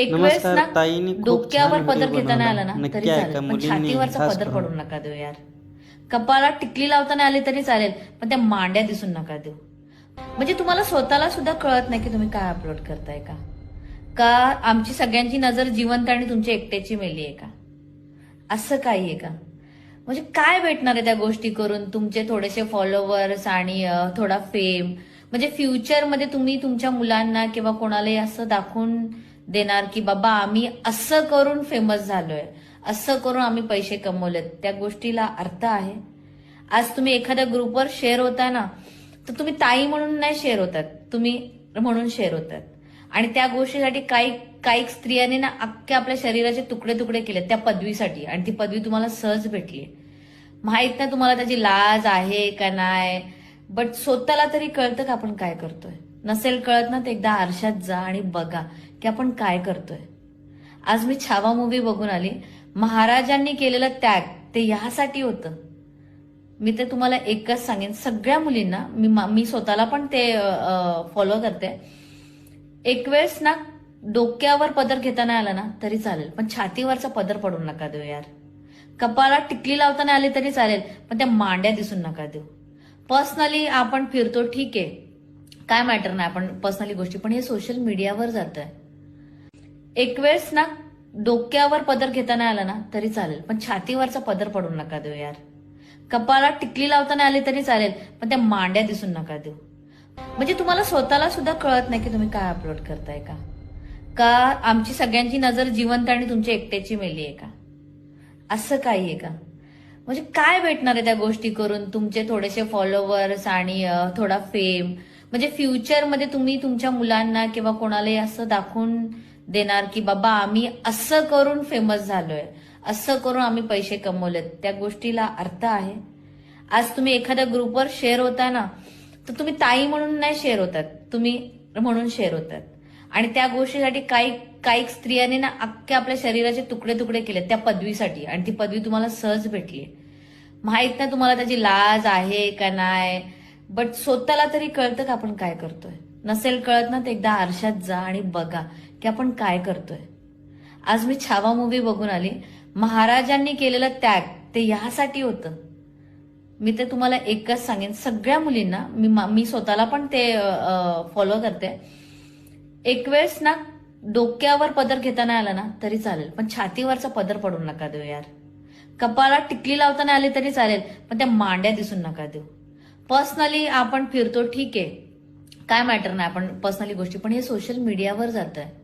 एक वेळेस नमस्कार ना डोक्यावर पदर घेताना. आला ना तरी चालेल. पण छातीवरचा पदर. पडून नका देऊ यार. कपाळात टिकली लावताना आली तरी चालेल पण त्या मांड्या दिसून नका देऊ. म्हणजे तुम्हाला स्वतःला सुद्धा कळत नाही की तुम्ही काय अपलोड करताय का? का आमची सगळ्यांची नजर जिवंत आणि तुमची एकट्याची मेली आहे का? असं काही आहे का? म्हणजे काय भेटणार आहे त्या गोष्टी करून? तुमचे थोडेसे फॉलोअर्स आणि थोडा फेम म्हणजे फ्युचरमध्ये तुम्ही तुमच्या मुलांना किंवा कोणालाही असं दाखवून देणार की बाबा आम्ही असं करून फेमस झालोय. असं करून आम्ही पैसे कमवलेत. त्या गोष्टीला अर्थ आहे. आज तुम्ही एखाद्या ग्रुपवर शेअर होता ना तर तुम्ही ताई म्हणून नाही शेअर होतात. तुम्ही म्हणून शेअर होतात. आणि त्या गोष्टीसाठी काही काही स्त्रियांनी ना अख्ख्या आपल्या शरीराचे तुकडे तुकडे केले त्या पदवीसाठी. आणि ती पदवी तुम्हाला सहज भेटली. माहीत नाही तुम्हाला त्याची लाज आहे का नाही बट स्वतःला तरी कळतं का आपण काय करतोय. नसेल कळत ना तर एकदा आरशात जा आणि बघा की आपण काय करतोय. आज मी छावा मूवी बघून आली. महाराजांनी केलेलं त्याग ते ह्यासाठी होतं. मी ते तुम्हाला एकच सांगेन सगळ्या मुलींना मी मा- मी स्वतःला पण ते फॉलो करते. एक वेळेस ना डोक्यावर पदर घेताना आला ना तरी चालेल. पण छातीवरचा पदर पडून नका देऊ यार. कपाळात टिकली लावताना आली तरी चालेल पण त्या मांड्या दिसून नका देऊ. पर्सनली आपण फिरतो ठीक आहे. काय मॅटर नाही आपण पर्सनली गोष्टी. पण हे सोशल मीडियावर जात आहे एक वेळेस ना डोक्यावर पदर घेताना आला ना तरी चालेल. पण छातीवरचा पदर पडून नका देऊ यार. कपाळात टिकली लावताना आली तरी चालेल पण त्या मांड्या दिसून नका देऊ. म्हणजे तुम्हाला स्वतःला सुद्धा कळत नाही की तुम्ही काय अपलोड करताय का? का आमची सगळ्यांची नजर जिवंत आणि तुमच्या एकट्याची मेली आहे का? असं काही आहे का? म्हणजे काय भेटणार आहे त्या गोष्टी करून? तुमचे थोडेसे फॉलोअर्स आणि थोडा फेम म्हणजे फ्युचरमध्ये तुम्ही तुमच्या मुलांना किंवा कोणालाही असं दाखवून देणार की बाबा आम्ही असं करून फेमस झालोय. असं करून आम्ही पैसे कमवलेत. त्या गोष्टीला अर्थ आहे. आज तुम्ही एखाद्या ग्रुपवर शेअर होता ना तर तुम्ही ताई म्हणून नाही शेअर होतात. तुम्ही म्हणून शेअर होतात. आणि त्या गोष्टीसाठी काही काही स्त्रियांनी ना अख्ख्या आपल्या शरीराचे तुकडे तुकडे केले त्या पदवीसाठी. आणि ती पदवी तुम्हाला सहज भेटली. माहीत नाही तुम्हाला त्याची लाज आहे का नाही. बट स्वतःला तरी कळतं का आपण काय करतोय. नसेल कळत ना तर एकदा आरशात जा आणि बघा की आपण काय करतोय. आज मी छावा मूवी बघून आली. महाराजांनी केलेलं त्याग ते यासाठी होतं. मी ते तुम्हाला एकच सांगेन सगळ्या मुलींना मी मा- मी स्वतःला पण ते फॉलो करते. एक वेळेस ना डोक्यावर पदर घेताना आला ना तरी चालेल. पण छातीवरचा पदर पडून नका देऊ यार. कपाळात टिकली लावताना आली तरी चालेल पण त्या मांड्या दिसून नका देऊ. पर्सनली आपण फिरतो ठीक आहे. काय मॅटर नाही आपण पर्सनली गोष्टी. पण हे सोशल मीडियावर जात आहे